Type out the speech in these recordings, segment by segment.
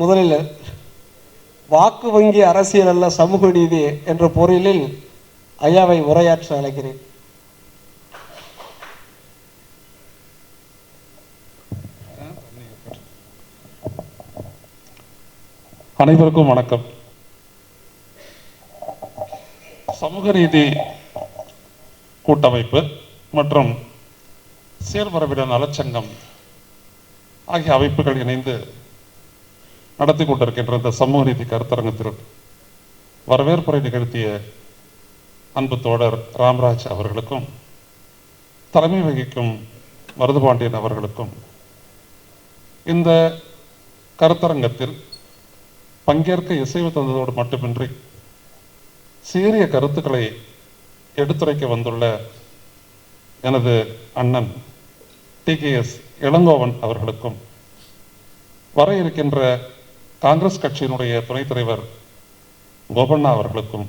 முதலில் வாக்கு வங்கி அரசியல் அல்ல சமூக நீதி என்ற பொருளில் ஐயாவை உரையாற்ற அழைக்கிறேன். அனைவருக்கும் வணக்கம். சமூக நீதி கூட்டமைப்பு மற்றும் சேர்வரவிட நலச்சங்கம் ஆகிய அமைப்புகள் இணைந்து நடத்தி கொண்டிருக்கின்ற இந்த சமூக நீதி கருத்தரங்கத்தில் வரவேற்புரை நிகழ்த்திய அன்பு தோழர் ராம்ராஜ் அவர்களுக்கும் தலைமை வகிக்கும் மருதுபாண்டியன் அவர்களுக்கும் இந்த கருத்தரங்கத்தில் பங்கேற்க இசைவு தந்ததோடு மட்டுமின்றி சீரிய கருத்துக்களை எடுத்துரைக்க வந்துள்ள எனது அண்ணன் டி கே எஸ் இளங்கோவன் அவர்களுக்கும் வர இருக்கின்ற காங்கிரஸ் கட்சியினுடைய துணைத் தலைவர் கோபண்ணா அவர்களுக்கும்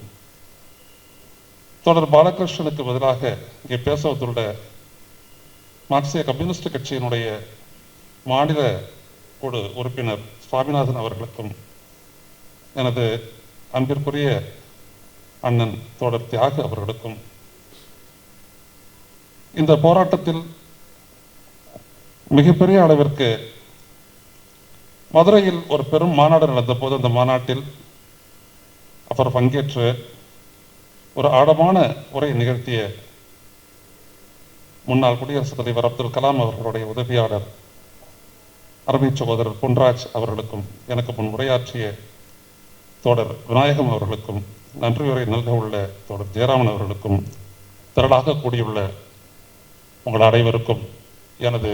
தொடர் பாலகிருஷ்ணனுக்கு பதிலாக இங்கே பேச வந்துள்ள மார்க்சிய கம்யூனிஸ்ட் கட்சியினுடைய மாநில குழு உறுப்பினர் சுவாமிநாதன் அவர்களுக்கும் எனது அன்பிற்குரிய அண்ணன் தோழர் தியாக அவர்களுக்கும் இந்த போராட்டத்தில் மிகப்பெரிய அளவிற்கு மதுரையில் ஒரு பெரும் மாநாடு நடந்த போது அந்த மாநாட்டில் அவர் பங்கேற்று ஒரு ஆழமான உரை நிகழ்த்திய முன்னாள் குடியரசுத் தலைவர் அப்துல் கலாம் அவர்களுடைய உதவியாளர் அருமை சகோதரர் பொன்ராஜ் அவர்களுக்கும் எனக்கு முன் உரையாற்றிய தோடர் விநாயகம் அவர்களுக்கும் நன்றியுரை நல்க உள்ள தோடர் ஜெயராமன் அவர்களுக்கும் திரளாக கூடியுள்ள உங்கள் அனைவருக்கும் எனது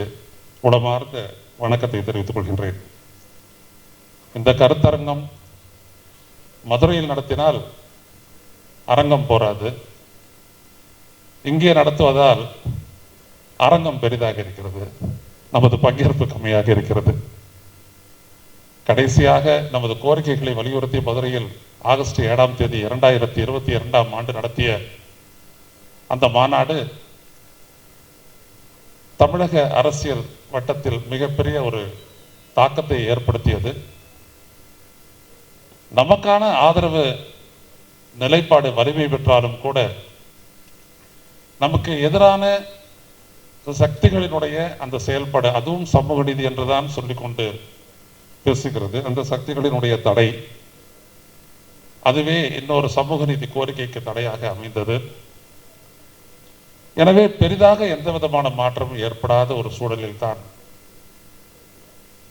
உளமார்ந்த வணக்கத்தை தெரிவித்துக் கொள்கின்றேன். இந்த கருத்தரங்கம் மதுரையில் நடத்தினால் அரங்கம் போராது. இங்கே நடத்துவதால் அரங்கம் பெரிதாக இருக்கிறது. நமது பங்கேற்பு கம்மியாக இருக்கிறது. கடைசியாக நமது கோரிக்கைகளை வலியுறுத்தி மதுரையில் ஆகஸ்ட் ஏழாம் தேதி இரண்டாயிரத்தி இருபத்தி இரண்டாம் ஆண்டு நடத்திய அந்த மாநாடு தமிழக அரசியல் வட்டத்தில் மிகப்பெரிய ஒரு தாக்கத்தை ஏற்படுத்தியது. நமக்கான ஆதரவு நிலைப்பாடு வலிமை பெற்றாலும் கூட நமக்கு எதிரான சக்திகளினுடைய அந்த செயல்பாடு அதுவும் சமூக நீதி என்றுதான் சொல்லிக்கொண்டு பேசுகிறது. அந்த சக்திகளினுடைய தடை அதுவே இன்னொரு சமூக நீதி கோரிக்கைக்கு தடையாக அமைந்தது. எனவே பெரிதாக எந்த விதமான மாற்றமும் ஏற்படாத ஒரு சூழலில் தான்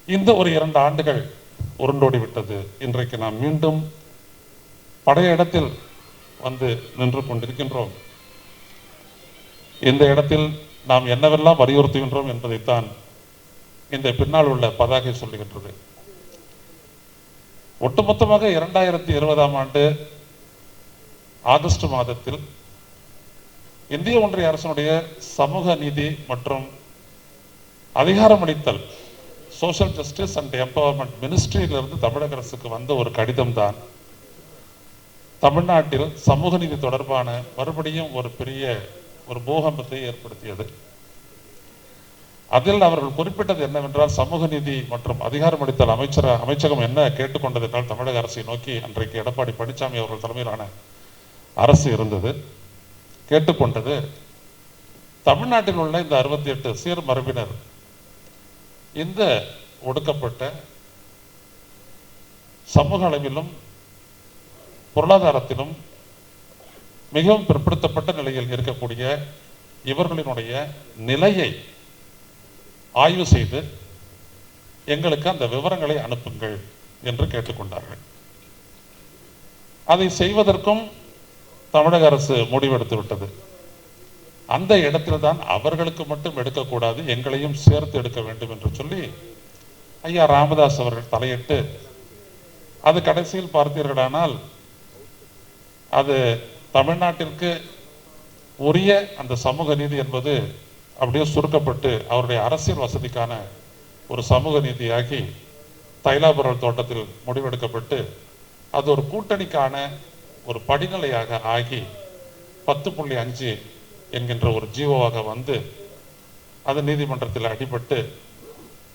இந்த ஒரு இரண்டு ஆண்டுகள் உருண்டோடி விட்டது இன்றைக்கு நாம் மீண்டும் பழைய இடத்தில் வந்து நின்று கொண்டிருக்கின்றோம். இந்த இடத்தில் நாம் என்னவெல்லாம் வலியுறுத்துகின்றோம் என்பதைத்தான் இந்த பின்னால் உள்ள பதாகை சொல்லுகின்றது. ஒட்டுமொத்தமாக இரண்டாயிரத்தி இருபதாம் ஆண்டு ஆகஸ்ட் மாதத்தில் இந்திய ஒன்றிய அரசனுடைய சமூக நீதி மற்றும் அதிகாரமளித்தல் சோஷியல் ஜஸ்டிஸ் அண்ட் எம்பவர்மெண்ட் மினிஸ்ட்ரியிலிருந்து தமிழக அரசுக்கு வந்த ஒரு கடிதம் தான் தமிழ்நாட்டில் சமூக நீதி தொடர்பான மறுபடியும் ஒரு பெரிய ஒரு பூகம்பத்தை ஏற்படுத்தியது. அதில் அவர்கள் குறிப்பிட்டது என்னவென்றால் சமூக நீதி மற்றும் அதிகாரமளித்தல் அமைச்சர அமைச்சகம் என்ன கேட்டுக்கொண்டது என்றால் தமிழக அரசை நோக்கி அன்றைக்கு எடப்பாடி பழனிசாமி அவர்கள் தலைமையிலான அரசு இருந்தது. கேட்டுக்கொண்டது தமிழ்நாட்டில் உள்ள இந்த அறுபத்தி எட்டு சீர் மரபினர் இந்த ஒடுக்கப்பட்ட சமூக அளவிலும் பொருளாதாரத்திலும் மிகவும் பிற்படுத்தப்பட்ட நிலையில் இருக்கக்கூடிய இவர்களினுடைய நிலையை ஆய்வு செய்து எங்களுக்கு அந்த விவரங்களை அனுப்புங்கள் என்று கேட்டுக்கொண்டார்கள். அதை செய்வதற்கும் தமிழக அரசு முடிவெடுத்து விட்டது. அந்த இடத்துல தான் அவர்களுக்கு மட்டும் எடுக்கக்கூடாது எங்களையும் சேர்த்து எடுக்க வேண்டும் என்று சொல்லி ஐயா ராமதாஸ் அவர்கள் தலையிட்டு அது கடைசியில் பார்த்தீர்களானால் அது தமிழ்நாட்டிற்கு உரிய அந்த சமூக நீதி என்பது அப்படியே சுருக்கப்பட்டு அவருடைய அரசியல் வசதிக்கான ஒரு சமூக நீதியாகி தைலாபுரம் தோட்டத்தில் முடிவெடுக்கப்பட்டு அது ஒரு கூட்டணிக்கான ஒரு படிநிலையாக ஆகி பத்து புள்ளி அஞ்சு என்கின்ற ஒரு ஜீவோவாக வந்து அது நீதிமன்றத்தில் அடிபட்டு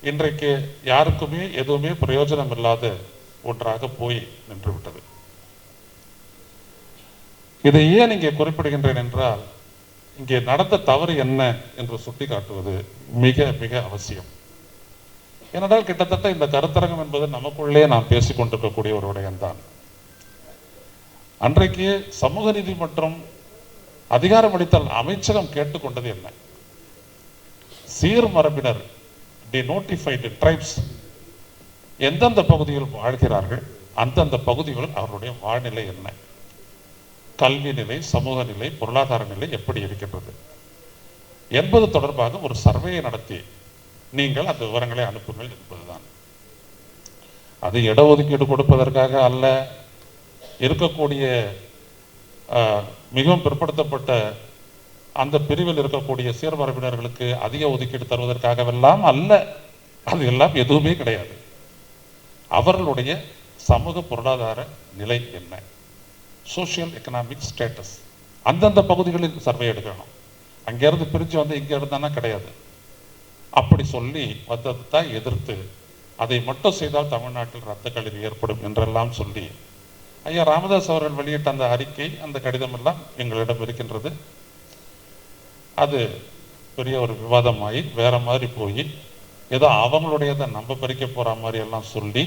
இன்றைக்கு யாருக்குமே எதுவுமே பிரயோஜனம் இல்லாத ஒன்றாக போய் நின்று விட்டது இதை ஏன் இங்கே குறிப்பிடுகின்றேன் என்றால் இங்கே நடந்த தவறு என்ன என்று சுட்டிக்காட்டுவது மிக மிக அவசியம். ஏனென்றால் கிட்டத்தட்ட இந்த கருத்தரங்கம் என்பது நமக்குள்ளே நாம் பேசிக் கொண்டிருக்கக்கூடிய ஒரு விடயம்தான். அன்றைக்கு சமூக நீதி மற்றும் அதிகாரமளித்தால் அமைச்சகம் கேட்டுக்கொண்டது என்ன? சீர்மரபினர் டி நோட்டிஃபைடு ட்ரைப்ஸ் எந்தெந்த பகுதியில் வாழ்கிறார்கள்? அந்தந்த பகுதிகளில் அவருடைய வாழ்நிலை என்ன? கல்வி நிலை சமூக நிலை பொருளாதார நிலை எப்படி இருக்கின்றது? என்பது தொடர்பாக ஒரு சர்வேயை நடத்தி நீங்கள் அந்த விவரங்களை அனுப்புங்கள் என்பதுதான். அது இடஒதுக்கீடு கொடுப்பதற்காக அல்ல இருக்கக்கூடிய மிகவும் பிற்படுத்தப்பட்ட அந்த பிரிவில் இருக்கக்கூடிய சீர்மரபினர்களுக்கு அதிக ஒதுக்கீடு தருவதற்காகவெல்லாம் அல்ல. அது எல்லாம் எதுவுமே கிடையாது. அவர்களுடைய சமூக பொருளாதார நிலை என்ன? சோஷியல் எக்கனாமிக் ஸ்டேட்டஸ் அந்தந்த பகுதிகளில் சர்வே எடுக்கணும். அங்கேருந்து பிரித்து வந்து இங்கே இருந்தானா கிடையாது. அப்படி சொல்லி வந்ததை தான் எதிர்த்து அதை மட்டும் செய்தால் தமிழ்நாட்டில் ரத்த கழிவு ஏற்படும் என்றெல்லாம் சொல்லி ஐயா ராமதாஸ் அவர்கள் வெளியிட்ட அந்த அறிக்கை அந்த கடிதம் எல்லாம் எங்களிடம் இருக்கின்றது. அது பெரிய ஒரு விவாதமாகி வேற மாதிரி போய் ஏதோ அவங்களுடையதை நம்ம பறிக்க போற மாதிரி எல்லாம் சொல்லி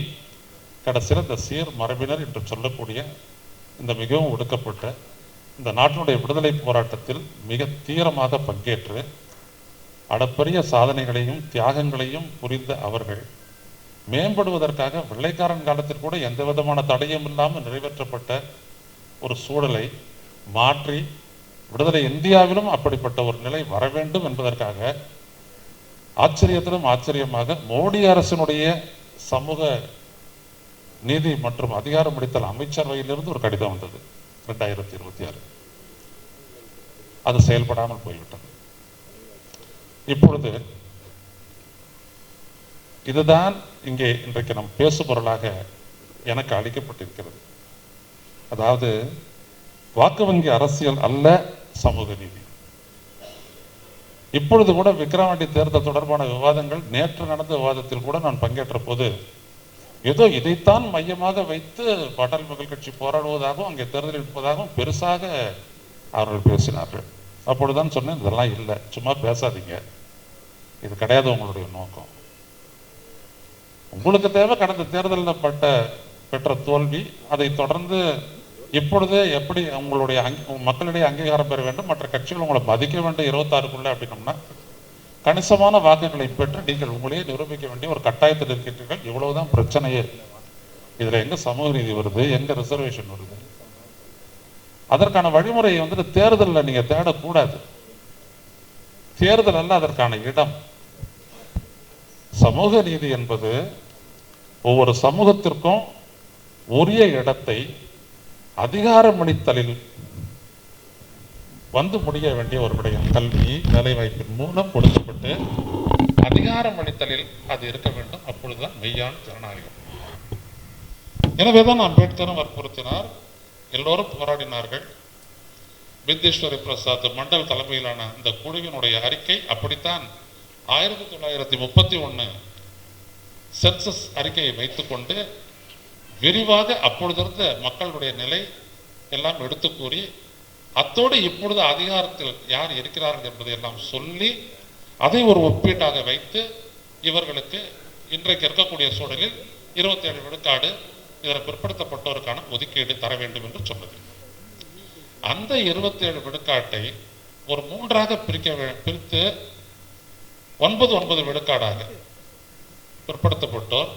கடைசியில் இந்த சீர் மரபினர் என்று சொல்லக்கூடிய இந்த மிகவும் ஒடுக்கப்பட்ட இந்த நாட்டினுடைய விடுதலை போராட்டத்தில் மிக தீவிரமாக பங்கேற்று அளப்பரிய சாதனைகளையும் தியாகங்களையும் புரிந்த அவர்கள் மேம்படுவதற்காக வெள்ளைக்காரன் காலத்தில் கூட எந்த விதமான தடையும் இல்லாமல் நிறைவேற்றப்பட்ட ஒரு சூழலை மாற்றி விடுதலை இந்தியாவிலும் அப்படிப்பட்ட ஒரு நிலை வர வேண்டும் என்பதற்காக ஆச்சரியத்திலும் ஆச்சரியமாக மோடி அரசினுடைய சமூக நீதி மற்றும் அதிகாரம் அளித்தல் அமைச்சரவையிலிருந்து ஒரு கடிதம் வந்தது ரெண்டாயிரத்தி இருபத்தி ஆறு. அது செயல்படாமல் போய்விட்டது. இப்பொழுது இதுதான் இங்கே இன்றைக்கு நம் பேசு பொருளாக எனக்கு அளிக்கப்பட்டிருக்கிறது. அதாவது வாக்கு வங்கி அரசியல் அல்ல சமூக நீதி. இப்பொழுது கூட விக்ரவாண்டி தேர்தல் தொடர்பான விவாதங்கள் நேற்று நடந்த விவாதத்தில் கூட நான் பங்கேற்ற போது ஏதோ இதைத்தான் மையமாக வைத்து பாட்டாளி மக்கள் கட்சி போராடுவதாகவும் அங்கே தேர்தல் இருப்பதாகவும் பெருசாக அவர்கள் பேசினார்கள். அப்பொழுதுதான் சொன்னேன் இதெல்லாம் இல்லை சும்மா பேசாதீங்க. இது கிடையாது உங்களுடைய நோக்கம். உங்களுக்கு தேவை கடந்த தேர்தலில் பட்ட பெற்ற தோல்வி அதை தொடர்ந்து இப்பொழுது எப்படி உங்களுடைய மக்களிடையே அங்கீகாரம் பெற வேண்டும் மற்ற கட்சிகள் உங்களை மதிக்க வேண்டும் இருபத்தாறுக்குள்ள அப்படின்னோம்னா கணிசமான வாக்குகளை பெற்று நீங்கள் உங்களையே நிரூபிக்க வேண்டிய ஒரு கட்டாயத்தில் இருக்கின்றீர்கள். இவ்வளவுதான் பிரச்சனையே. இதுல எங்க சமூக நீதி வருது? எங்க ரிசர்வேஷன் வருது? அதற்கான வழிமுறையை வந்துட்டு தேர்தலில் நீங்க தேடக்கூடாது. தேர்தல் அல்ல அதற்கான இடம். சமூக நீதி என்பது ஒவ்வொரு சமூகத்திற்கும் உரிய இடத்தை அதிகாரமளித்தலில் வந்து முடிய வேண்டிய ஒரு விடயம் கல்வி வேலைவாய்ப்பின் மூலம் கொடுக்கப்பட்டு அதிகாரமளித்தலில் அது இருக்க வேண்டும். அப்பொழுதுதான் மெய்யான ஜனநாயகம். எனவேதான் அம்பேத்கரும் வற்புறுத்தினார். எல்லோரும் போராடினார்கள். வித்தீஸ்வரி பிரசாத் மண்டல் தலைமையிலான இந்த குழுவினுடைய அறிக்கை அப்படித்தான் ஆயிரத்தி தொள்ளாயிரத்தி முப்பத்தி ஒன்று சென்சஸ் அறிக்கையை வைத்துக்கொண்டு விரிவாக அப்பொழுதிருந்த மக்களுடைய நிலை எல்லாம் எடுத்து கூறி அத்தோடு இப்பொழுது அதிகாரத்தில் யார் இருக்கிறார்கள் என்பதை எல்லாம் சொல்லி அதை ஒரு ஒப்பீட்டாக வைத்து இவர்களுக்கு இன்றைக்கு இருக்கக்கூடிய சூழலில் இருபத்தி ஏழு விழுக்காடு இதர பிற்படுத்தப்பட்டோருக்கான ஒதுக்கீடு தர வேண்டும் என்று சொன்னது. அந்த இருபத்தி ஏழு விழுக்காட்டை ஒரு மூன்றாக பிரிக்க பிரித்து ஒன்பது ஒன்பது விழுக்காடாக பிற்படுத்தப்பட்டோர்.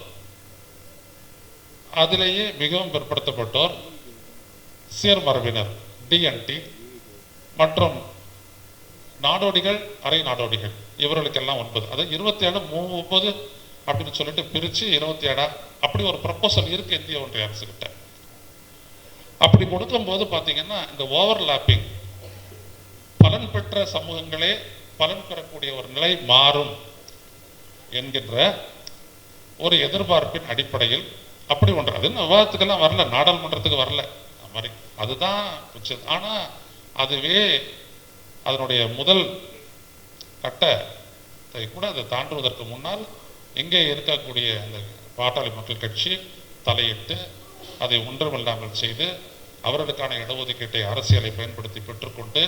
அதிலேயே மிகவும் பிற்படுத்தப்பட்டோர் சீர்மரபினர் டிஎன்டி மற்றும் நாடோடிகள் அரை நாடோடிகள். இவர்களுக்கெல்லாம் ஒன்பது. அது இருபத்தி ஏழு முப்பது அப்படின்னு சொல்லிட்டு பிரித்து இருபத்தி ஏழா அப்படி ஒரு ப்ரப்போசல் இருக்குது இந்திய ஒன்றிய அரசுக்கிட்ட அப்படி கொடுக்கும்போது பார்த்தீங்கன்னா இந்த ஓவர்லாப்பிங் பலன் பெற்ற சமூகங்களே பலன் பெறக்கூடிய ஒரு நிலை மாறும் என்கின்ற ஒரு எதிர்பார்ப்பின் அடிப்படையில் அப்படி ஒன்று. அது விவாதத்துக்கெல்லாம் வரல நாடாளுமன்றத்துக்கு வரல. மாதிரி. அதுதான் உச்சது ஆனால் அதுவே அதனுடைய முதல் கட்டத்தை கூட அதை தாண்டுவதற்கு முன்னால் இங்கே இருக்கக்கூடிய அந்த பாட்டாளி மக்கள் கட்சி தலையிட்டு அதை ஒன்றுமில்லாமல் செய்து அவர்களுக்கான இடஒதுக்கீட்டை அரசியலை பயன்படுத்தி பெற்றுக்கொண்டு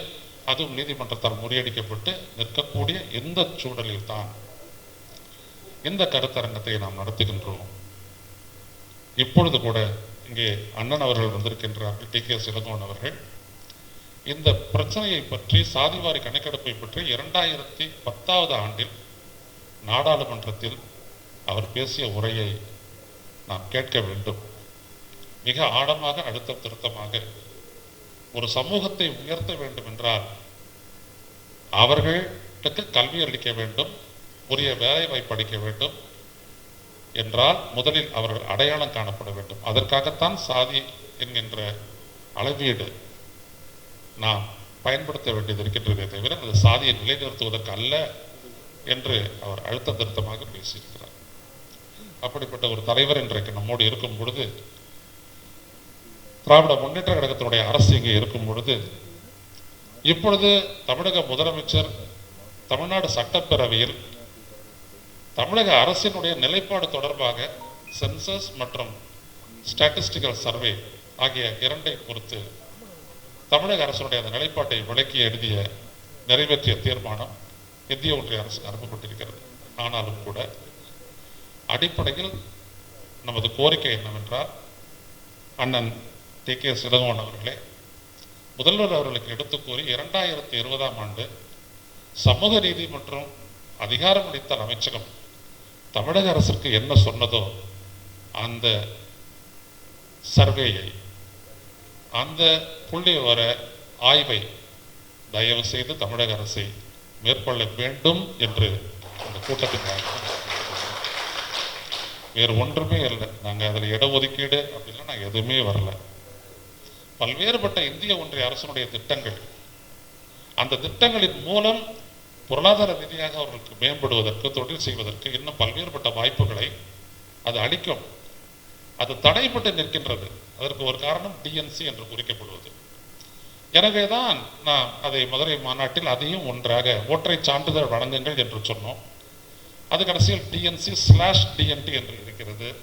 அதுவும் நீதிமன்றத்தால் முறியடிக்கப்பட்டு நிற்கக்கூடிய இந்த சூழலில் தான் இந்த கருத்தரங்கத்தை நாம் நடத்துகின்றோம். இப்பொழுது கூட இங்கே அண்ணன் அவர்கள் வந்திருக்கின்றார்கள் டி. கே. சிலங்கோன் அவர்கள். இந்த பிரச்சனையை பற்றி சாதிவாரி கணக்கெடுப்பை பற்றி இரண்டாயிரத்தி பத்தாவது ஆண்டில் நாடாளுமன்றத்தில் அவர் பேசிய உரையை நாம் கேட்க வேண்டும். மிக ஆழமாக அழுத்தம் திருத்தமாக ஒரு சமூகத்தை உயர்த்த வேண்டும் என்றால் அவர்களுக்கு கல்வி அளிக்க வேண்டும் உரிய வேலை வாய்ப்பு அளிக்க வேண்டும் என்றால் முதலில் அவர்கள் அடையாளம் காணப்பட வேண்டும். அதற்காகத்தான் சாதி என்கின்ற அளவீடு நாம் பயன்படுத்த வேண்டியது இருக்கின்றதே தவிர அது சாதியை நிலைநிறுத்துவதற்கு அல்ல என்று அவர் அழுத்த திருத்தமாக பேசியிருக்கிறார். அப்படிப்பட்ட ஒரு தலைவர் இன்றைக்கு நம்மோடு இருக்கும் பொழுது திராவிட முன்னேற்ற கழகத்தினுடைய அரசு இங்கே இருக்கும் பொழுது இப்பொழுது தமிழக முதலமைச்சர் தமிழ்நாடு சட்டப்பேரவையில் தமிழக அரசினுடைய நிலைப்பாடு தொடர்பாக சென்சஸ் மற்றும் ஸ்டாட்டிஸ்டிக்கல் சர்வே ஆகிய இரண்டை பொறுத்து தமிழக அரசுடைய அந்த நிலைப்பாட்டை விளக்கி எழுதிய நிறைவேற்றிய தீர்மானம் இந்திய ஒன்றிய அரசு அனுப்பப்பட்டிருக்கிறது. ஆனாலும் கூட அடிப்படையில் நமது கோரிக்கை என்னவென்றால் அண்ணன் டி. கே. சிலங்கோன் அவர்களே முதல்வர் அவர்களுக்கு எடுத்து கூறி இரண்டாயிரத்தி இருபதாம் ஆண்டு சமூக நீதி மற்றும் அதிகாரமளித்தல் அமைச்சகம் தமிழக அரசுக்கு என்ன சொன்னதோ அந்த சர்வேயை அந்த புள்ளி விவர ஆய்வை தயவு செய்து தமிழக அரசை மேற்கொள்ள வேண்டும் என்று அந்த கூட்டத்தின் வேறு ஒன்றுமே இல்லை. நாங்கள் அதில் இடஒதுக்கீடு அப்படிலாம் நாங்கள் எதுவுமே வரல. பல்வேறுபட்ட இந்திய ஒன்றிய அரசனுடைய திட்டங்கள். அந்த திட்டங்களின் மூலம் பொருளாதார ரீதியாக அவர்களுக்கு மேம்படுவதற்கு தொழில் செய்வதற்கு இன்னும் பல்வேறுபட்ட வாய்ப்புகளை அது அளிக்கும். அது தடைப்பட்டு நிற்கின்றது. அதற்கு ஒரு காரணம் டிஎன்சி என்று குறிக்கப்படுவது. எனவேதான் நான் அதை மதுரை மாநாட்டில் அதையும் ஒன்றாக ஒற்றை சான்றிதழ் வழங்குங்கள் என்று சொன்னோம். அது கடைசியில் டிஎன்சி ஸ்லாஷ் டிஎன்டி என்று இருக்கிறது.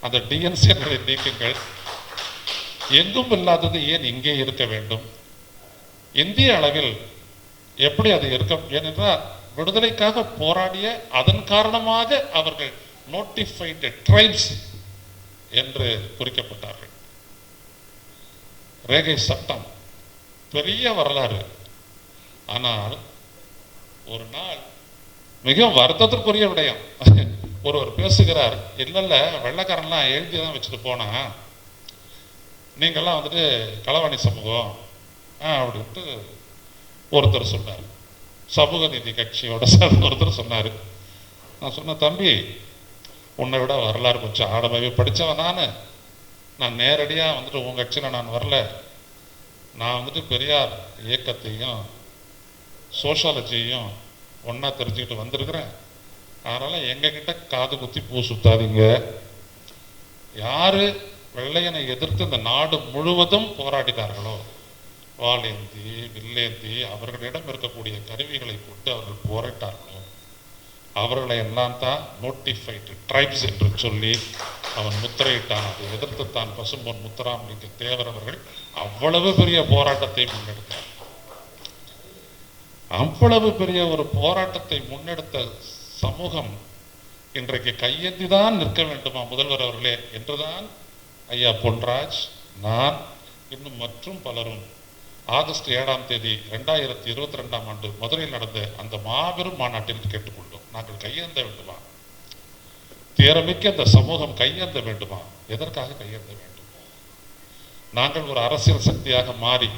அந்த டிஎன்சி என்பதை நீக்குங்கள். எங்கும் இல்லாதது ஏன் இங்கே இருக்க வேண்டும்? இந்திய அளவில் எப்படி அது இருக்கும்? ஏனென்றால் விடுதலைக்காக போராடிய அதன் காரணமாக அவர்கள் நோட்டிஃபைடு ட்ரைப்ஸ் என்று குறிக்கப்பட்டார்கள். ரேகை சட்டம் பெரிய வரலாறு. ஆனால் ஒரு நாள் மிகவும் வருத்தத்திற்குரிய விடயம். ஒருவர் பேசுகிறார் இல்லைல்ல வெள்ளக்காரன்லாம் எழுதி தான் வச்சுட்டு போனா நீங்கள்லாம் வந்துட்டு களவாணி சமூகம் அப்படின்ட்டு ஒருத்தர் சொன்னார். சமூக நீதி கட்சியோட சார்ந்த ஒருத்தர் சொன்னார். நான் சொன்னேன் தம்பி உன்னை விட வரலாறு கொஞ்சம் ஆடமாகவே படித்தவன் நான். நான் நேரடியாக வந்துட்டு உன் கட்சியில் நான் வரல. நான் வந்துட்டு பெரியார் இயக்கத்தையும் சோஷாலஜியையும் ஒன்றா தெரிஞ்சுக்கிட்டு வந்திருக்கிறேன். அதனால் எங்ககிட்ட காது குத்தி பூ சுத்தாதீங்க. யார் வெள்ளையனை எதிர்த்து இந்த நாடு முழுவதும் போராடினார்களோ? வாளேந்தி வில்லேந்தி அவர்களிடம் இருக்கக்கூடிய கருவிகளை கொண்டு அவர்கள் போராட்டார்களோ அவர்களை எல்லாம் தான் நோட்டிஃபைடு ட்ரைப்ஸ் என்று சொல்லி அவன் முத்திரையிட்டான். அதை எதிர்த்து தான் பசும்பொன் முத்துராமலிங்க தேவர் அவர்கள் அவ்வளவு பெரிய போராட்டத்தை முன்னெடுத்தார். அவ்வளவு பெரிய ஒரு போராட்டத்தை முன்னெடுத்த சமூகம் இன்றைக்கு கையேந்தி தான் நிற்க வேண்டுமா முதல்வர் அவர்களே? என்றுதான் ஐயா பொன்ராஜ் நான் இன்னும் மற்றும் பலரும் ஆகஸ்ட் ஏழாம் தேதி ரெண்டாயிரத்தி இருபத்தி ரெண்டாம் ஆண்டு மதுரையில் நடந்த அந்த மாபெரும் மாநாட்டில் கேட்டுக்கொண்டோம். நாங்கள் கையேந்த வேண்டுமா? திறமிக்க அந்த சமூகம் கையேந்த வேண்டுமா? எதற்காக கையேந்த வேண்டும்? நாங்கள் ஒரு அரசியல் சக்தியாக மாறி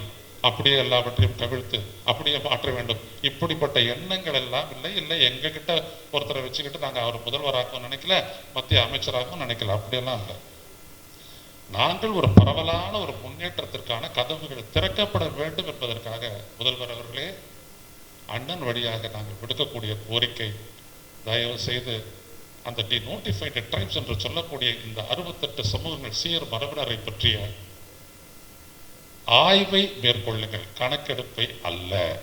அப்படியே எல்லாவற்றையும் கவிழ்த்து அப்படியே மாற்ற வேண்டும். இப்படிப்பட்ட எண்ணங்கள் எல்லாம் இல்லை இல்லை. எங்ககிட்ட ஒருத்தரை வச்சுக்கிட்டு நாங்க அவர் முதல்வராகவும் நினைக்கல மத்திய அமைச்சராகவும் நினைக்கல. அப்படியெல்லாம் இல்லை. நாங்கள் ஒரு பரவலான ஒரு முன்னேற்றத்திற்கான கதவுகள் திறக்கப்பட வேண்டும் என்பதற்காக முதல்வர் அவர்களே அண்ணன் வழியாக நாங்கள் விடுக்கக்கூடிய கோரிக்கை தயவு செய்து அந்த டி நோட்டிஃபைடு ட்ரைப்ஸ் என்று சொல்லக்கூடிய இந்த அறுபத்தெட்டு சமூகங்கள் சீர் மரபினரை பற்றிய ஆய்வை மேற்கொள்ளுங்கள். கணக்கெடுப்பை அல்ல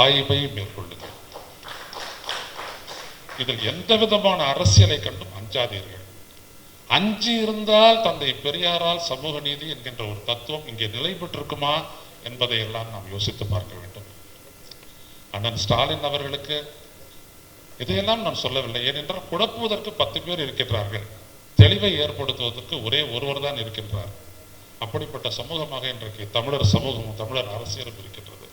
ஆய்வை மேற்கொள்ளுங்கள். இதில் எந்த விதமான அரசியலை கண்டும் அஞ்சாதீர்கள். அஞ்சி இருந்தால் தந்தை பெரியாரால் சமூக நீதி என்கின்ற ஒரு தத்துவம் இங்கே நிலை பெற்றிருக்குமா என்பதை எல்லாம் நாம் யோசித்து பார்க்க வேண்டும். அண்ணன் ஸ்டாலின் அவர்களுக்கு இதையெல்லாம் நான் சொல்லவில்லை. ஏனென்றால் குழப்புவதற்கு பத்து பேர் இருக்கின்றார்கள். தெளிவை ஏற்படுத்துவதற்கு ஒரே ஒருவர் தான் இருக்கின்றார். அப்படிப்பட்ட சமூகமாக இன்றைக்கு தமிழர் சமூகமும் தமிழர் அரசியலும் இருக்கின்றது.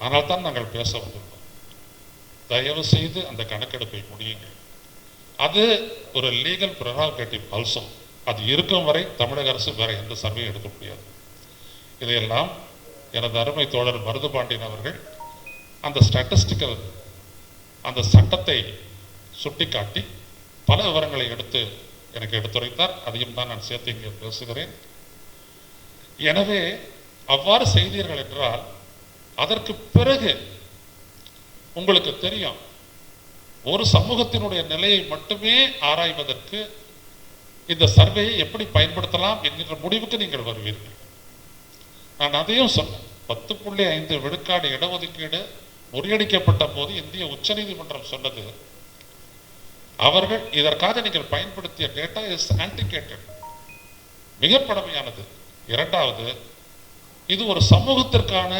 ஆனால் தான் நாங்கள் பேச வந்துள்ளோம் தயவு செய்து அந்த கணக்கெடுப்பை முடியுங்கள். அது ஒரு லீகல் ப்ரெராகேட்டிவ் ஆல்சோ அது இருக்கும் வரை தமிழக அரசு வேற எந்த சர்வையும் எடுக்க முடியாது. இதையெல்லாம் எனது அருமை தோழர் மருது பாண்டியன் அவர்கள் அந்த ஸ்டாட்டிஸ்டிக்கல் அந்த சட்டத்தை சுட்டிக்காட்டி பல விவரங்களை எடுத்து எனக்கு எடுத்துரைத்தார். அதையும் தான் நான் சேர்த்து இங்கே பேசுகிறேன். எனவே அவ்வாறு செய்தீர்கள் என்றால் அதற்கு பிறகு உங்களுக்கு தெரியும் ஒரு சமூகத்தினுடைய நிலையை மட்டுமே ஆராய்வதற்கு இந்த சர்வேயை எப்படி பயன்படுத்தலாம் என்கின்ற முடிவுக்கு நீங்கள் வருவீர்கள். நான் அதையும் சொன்னேன். பத்து புள்ளி ஐந்து விழுக்காடு இடஒதுக்கீடு முறியடிக்கப்பட்ட போது இந்திய உச்சநீதிமன்றம் சொன்னது அவர்கள் இதற்காக நீங்கள் பயன்படுத்திய டேட்டா இஸ் ஆன்டிகேட்டட் மிக பழமையானது. இரண்டாவது இது ஒரு சமூகத்திற்கான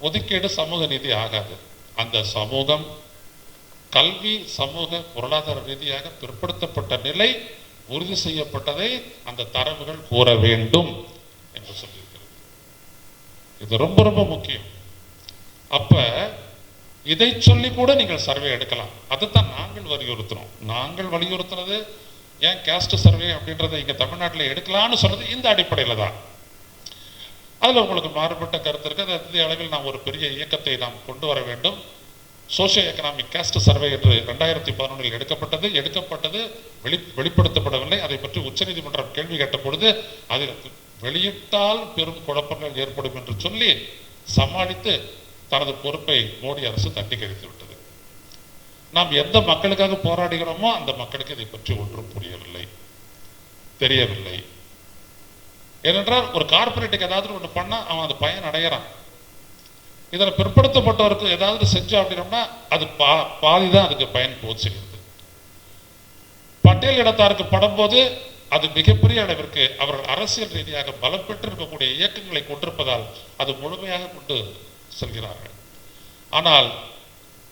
ஒதுக்கீடு சமூக நீதி ஆகாது. அந்த சமூகம் கல்வி சமூக பொருளாதார ரீதியாக பிற்படுத்தப்பட்ட நிலை உறுதி செய்யப்பட்டதை அந்த தரவுகள் கூற வேண்டும் என்று சொல்லியிருக்கிறது. இது ரொம்ப ரொம்ப முக்கியம். அப்ப இதை சொல்லி கூட நீங்கள் சர்வே எடுக்கலாம். அதுதான் நாங்கள் வலியுறுத்துறோம். நாங்கள் வலியுறுத்துறது ஏன் கேஸ்ட் சர்வே அப்படின்றத இங்க தமிழ்நாட்டில் எடுக்கலாம்னு சொல்றது இந்த அடிப்படையில் தான். அதுல உங்களுக்கு மாறுபட்ட கருத்து இருக்கு. அது இந்திய அளவில் நாம் ஒரு பெரிய இயக்கத்தை நாம் கொண்டு வர வேண்டும். சோசியோ எக்கனாமிக் கேஸ்ட் சர்வே என்று ரெண்டாயிரத்தி பதினொன்றில் எடுக்கப்பட்டது. எடுக்கப்பட்டது வெளி வெளிப்படுத்தப்படவில்லை. அதை பற்றி உச்சநீதிமன்றம் கேள்வி கேட்ட பொழுது அதில் வெளியிட்டால் பெரும் குழப்பங்கள் ஏற்படும் என்று சொல்லி சமாளித்து தனது பொறுப்பை மோடி அரசு தட்டி கழித்து விட்டது. நாம் எந்த மக்களுக்காக போராடுகிறோமோ அந்த மக்களுக்கு இதை பற்றி ஒன்றும் புரியவில்லை. தெரியவில்லை. ஏனென்றால் ஒரு கார்பரேட்டுக்கு ஏதாவது ஒன்று பண்ணா அவன் அந்த பயன் அடையிறான் இதில் பிற்படுத்தப்பட்டவருக்கு ஏதாவது செஞ்சோம் அப்படின்னோம்னா அது பா பாதி தான் அதுக்கு பயன் போது பட்டேல் இடத்தாருக்கு படும்போது அது மிகப்பெரிய அளவிற்கு அவர்கள் அரசியல் ரீதியாக பலம் பெற்று இருக்கக்கூடிய இயக்கங்களை கொண்டிருப்பதால் அது முழுமையாக கொண்டு செல்கிறார்கள். ஆனால்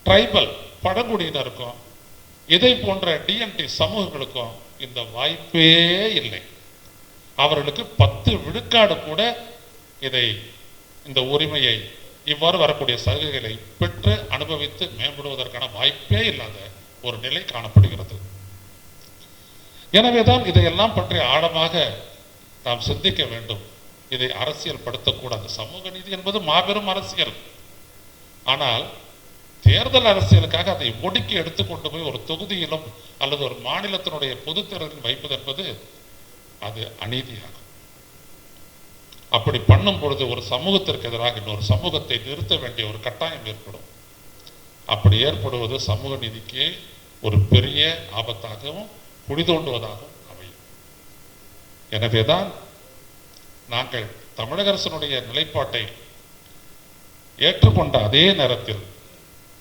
ட்ரைபல் பழங்குடியினருக்கும் இதை போன்ற டிஎன்டி சமூகங்களுக்கும் இந்த வாய்ப்பே இல்லை. அவர்களுக்கு பத்து விழுக்காடு கூட இதை இந்த உரிமையை இவ்வாறு வரக்கூடிய சலுகைகளை பெற்று அனுபவித்து மேம்படுவதற்கான வாய்ப்பே இல்லாத ஒரு நிலை காணப்படுகிறது. எனவேதான் இதையெல்லாம் பற்றி ஆழமாக நாம் சிந்திக்க வேண்டும். இதை அரசியல் படுத்தக்கூடாது சமூக நீதி என்பது மாபெரும் அரசியல். ஆனால் தேர்தல் அரசியலுக்காக அதை ஒடுக்கி எடுத்துக்கொண்டு போய் ஒரு தொகுதியிலும் அல்லது ஒரு மாநிலத்தினுடைய பொதுத் தேர்தலில் வைப்பது என்பது அது அநீதியாகும். அப்படி பண்ணும் பொழுது ஒரு சமூகத்திற்கு எதிராக இன்னொரு சமூகத்தை நிறுத்த வேண்டிய ஒரு கட்டாயம் ஏற்படும். அப்படி ஏற்படுவது சமூக நீதிக்கு ஒரு பெரிய ஆபத்தாகவும் புனிதோண்டுவதாகவும் அமையும். எனவேதான் நாங்கள் தமிழக அரசனுடைய நிலைப்பாட்டை ஏற்றுக்கொண்ட அதே நேரத்தில்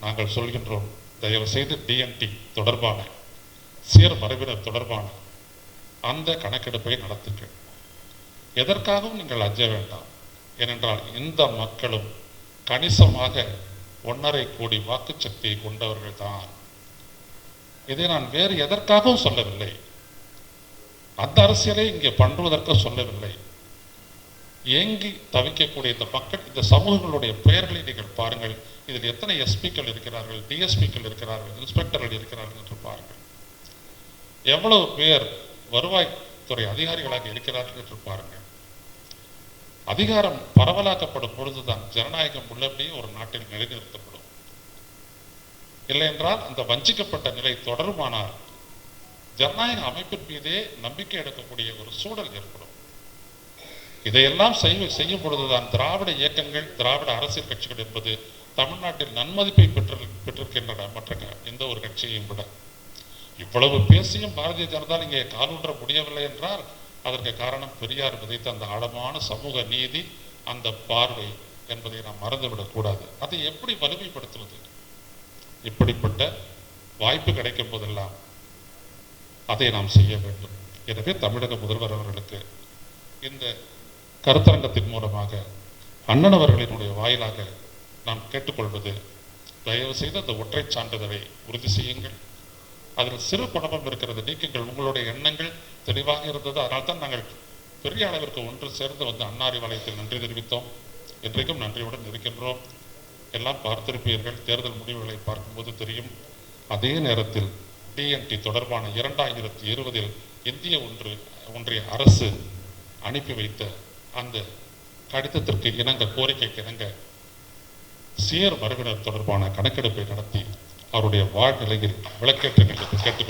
நாங்கள் சொல்கின்றோம் தயவு செய்து டிஎன்டி தொடர்பான சீர் மரபினர் தொடர்பான அந்த கணக்கெடுப்பை நடத்துங்கள். எதற்காகவும் நீங்கள் அஞ்ச வேண்டாம். ஏனென்றால் இந்த மக்களும் கணிசமாக ஒன்றரை கோடி வாக்குச்சக்தியை கொண்டவர்கள் தான். இதை நான் வேறு எதற்காகவும் சொல்லவில்லை. அந்த அரசியலை இங்கே பண்ணுவதற்கு சொல்லவில்லை. ஏங்கி தவிக்கக்கூடிய இந்த மக்கள் இந்த சமூகங்களுடைய பெயர்களை நீங்கள் பாருங்கள். இதில் எத்தனை எஸ்பிக்கள் இருக்கிறார்கள் டிஎஸ்பிக்கள் இருக்கிறார்கள் இன்ஸ்பெக்டர்கள் இருக்கிறார்கள் என்று பாருங்கள். எவ்வளவு பேர் வருவாய்த்துறை அதிகாரிகளாக இருக்கிறார்கள் என்று பாருங்கள். அதிகாரம் பரவலாக்கப்படும் பொழுதுதான் ஜனநாயகம் உள்ளபடியே ஒரு நாட்டில் நிலைநிறுத்தப்படும். இல்லை என்றால் அந்த வஞ்சிக்கப்பட்ட நிலை தொடருமானால் ஜனநாயக அமைப்பின் மீதே நம்பிக்கை எடுக்கக்கூடிய ஒரு சூழல் ஏற்படும். இதையெல்லாம் செய்ய செய்யும் பொழுதுதான் திராவிட இயக்கங்கள் திராவிட அரசியல் கட்சிகள் என்பது தமிழ்நாட்டில் நன்மதிப்பை பெற்று பெற்றிருக்கின்றன. மற்ற எந்த ஒரு கட்சியையும் விட. இவ்வளவு பேசியும் பாரதிய ஜனதா இங்கே காலூன்ற முடியவில்லை என்றால் அதற்கு காரணம் பெரியார் விதைத்த அந்த ஆழமான சமூக நீதி அந்த பார்வை என்பதை நாம் மறந்துவிடக்கூடாது அதை எப்படி வலிமைப்படுத்துவது? இப்படிப்பட்ட வாய்ப்பு கிடைக்கும் போதெல்லாம் அதை நாம் செய்ய வேண்டும். எனவே தமிழக முதல்வர் அவர்களுக்கு இந்த கருத்தரங்கத்தின் மூலமாக அண்ணன் அவர்களினுடைய வாயிலாக நாம் கேட்டுக்கொள்வது தயவு செய்து அந்த ஒற்றை சான்றிதழை உறுதி செய்யுங்கள். அதில் சிறு குழப்பம் இருக்கிறது நீக்குங்கள். உங்களுடைய எண்ணங்கள் தெளிவாக இருந்தது. அதனால் தான் நாங்கள் பெரிய அளவிற்கு ஒன்று சேர்ந்து வந்து அன்னாரி வலயத்தில் நன்றி தெரிவித்தோம். இன்றைக்கும் நன்றியுடன் இருக்கின்றோம். எல்லாம் பார்த்திருப்பீர்கள். தேர்தல் முடிவுகளை பார்க்கும்போது தெரியும். அதே நேரத்தில் டிஎன்டி தொடர்பான இரண்டாயிரத்தி இருபதில் இந்திய ஒன்று ஒன்றிய அரசு அனுப்பி வைத்த அந்த கடிதத்திற்கு இணங்க கோரிக்கைக்கு இணங்க சியர் மரபினர் தொடர்பான கணக்கெடுப்பை நடத்தி அவருடைய வாழ்நிலையில் விளக்கேற்றுகின்றது கேட்டுக்